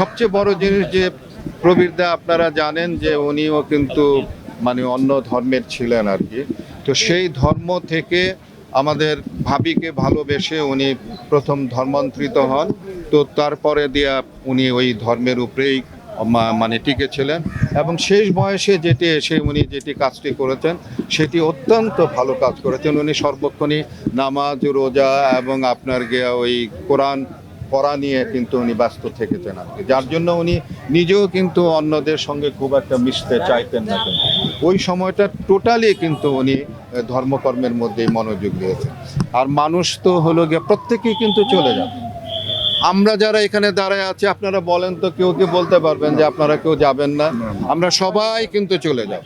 সবচেয়ে বড় জিনিস যে প্রবীরদা আপনারা জানেন যে উনিও কিন্তু মানে অন্য ধর্মের ছিলেন আর কি। তো সেই ধর্ম থেকে আমাদের ভাবিকে ভালোবেসে উনি প্রথম ধর্মান্তরিত হন। তো তারপরে দিয়া উনি ওই ধর্মের উপরেই মানে টিকে ছিলেন এবং শেষ বয়সে যেটি এসে উনি যেটি কাজটি করেছেন, সেটি অত্যন্ত ভালো কাজ করেছেন। উনি সর্বক্ষণই নামাজ, রোজা এবং আপনার গিয়া ওই কোরআন পড়া নিয়ে কিন্তু উনি ব্যস্ত থেকেছেন আর যার জন্য উনি নিজেও কিন্তু অন্যদের সঙ্গে খুব একটা মিশতে চাইতেন না কিন্তু ওই সময়টা টোটালি কিন্তু উনি ধর্মকর্মের মধ্যেই মনোযোগ দিয়েছেন। আর মানুষ তো হলো গিয়ে প্রত্যেকেই কিন্তু চলে যাবে। আমরা যারা এখানে দাঁড়ায় আছি, আপনারা বলেন তো, কেউ কি বলতে পারবেন যে আপনারা কেউ যাবেন না? আমরা সবাই কিন্তু চলে যাব।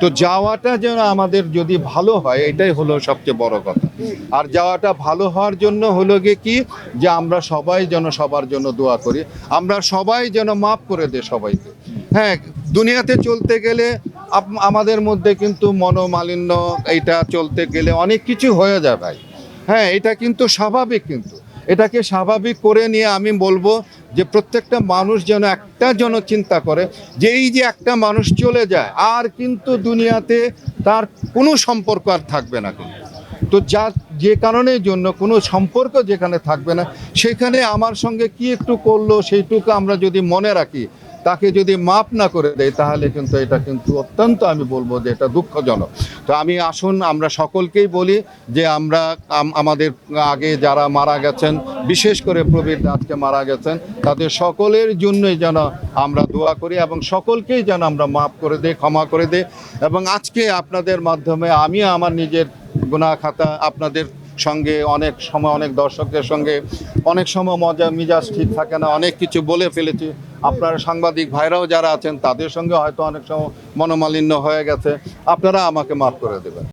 তো যাওয়াটা যেন আমাদের যদি ভালো হয়, এটাই হলো সবচেয়ে বড় কথা। আর যাওয়াটা ভালো হওয়ার জন্য হলো গিয়ে কি? যে আমরা সবাই যেন সবার জন্য দোয়া করি। আমরা সবাই যেন মাফ করে দে সবাইকে। হ্যাঁ দুনিয়াতে চলতে গেলে আমাদের মধ্যে কিন্তু মনোমালিন্য, এইটা চলতে গেলে অনেক কিছু হয়ে যায় ভাই। হ্যাঁ এটা কিন্তু স্বাভাবিক কিন্তু। এটাকে স্বাভাবিক করে নিয়ে আমি বলব যে প্রত্যেকটা মানুষ যেন একটা যেন চিন্তা করে যে এই যে একটা মানুষ চলে যায়, আর কিন্তু দুনিয়াতে তার কোনো সম্পর্ক আর থাকবে না কিন্তু। তো যা যে কারণের জন্য, কোনো সম্পর্ক যেখানে থাকবে না, সেখানে আমার সঙ্গে কি একটু করল, সেইটুকু আমরা যদি মনে রাখি, তাকে যদি মাপ না করে দেয় তাহলে কিন্তু এটা কিন্তু অত্যন্ত, আমি বলব যে এটা দুঃখজনক। তো আমি আসুন, আমরা সকলকেই বলি যে আমরা আমাদের আগে যারা মারা গেছেন, বিশেষ করে প্রবীর আজকে মারা গেছেন, তাদের সকলের জন্যই যেন আমরা দোয়া করি এবং সকলকেই যেন আমরা মাপ করে দিই, ক্ষমা করে দিই। এবং আজকে আপনাদের মাধ্যমে আমি আমার নিজের গুণা খাতা আপনাদের সঙ্গে অনেক সময়, অনেক দর্শকদের সঙ্গে অনেক সময় মজা, মিজাজ ঠিক থাকে না, অনেক কিছু বলে ফেলেছি। আপনারা সাংবাদিক ভাইরাও যারা আছেন, তাদের সঙ্গে হয়তো অনেক সময় মনোমালিন্য হয়ে গেছে। আপনারা আমাকে মাফ করে দেবেন।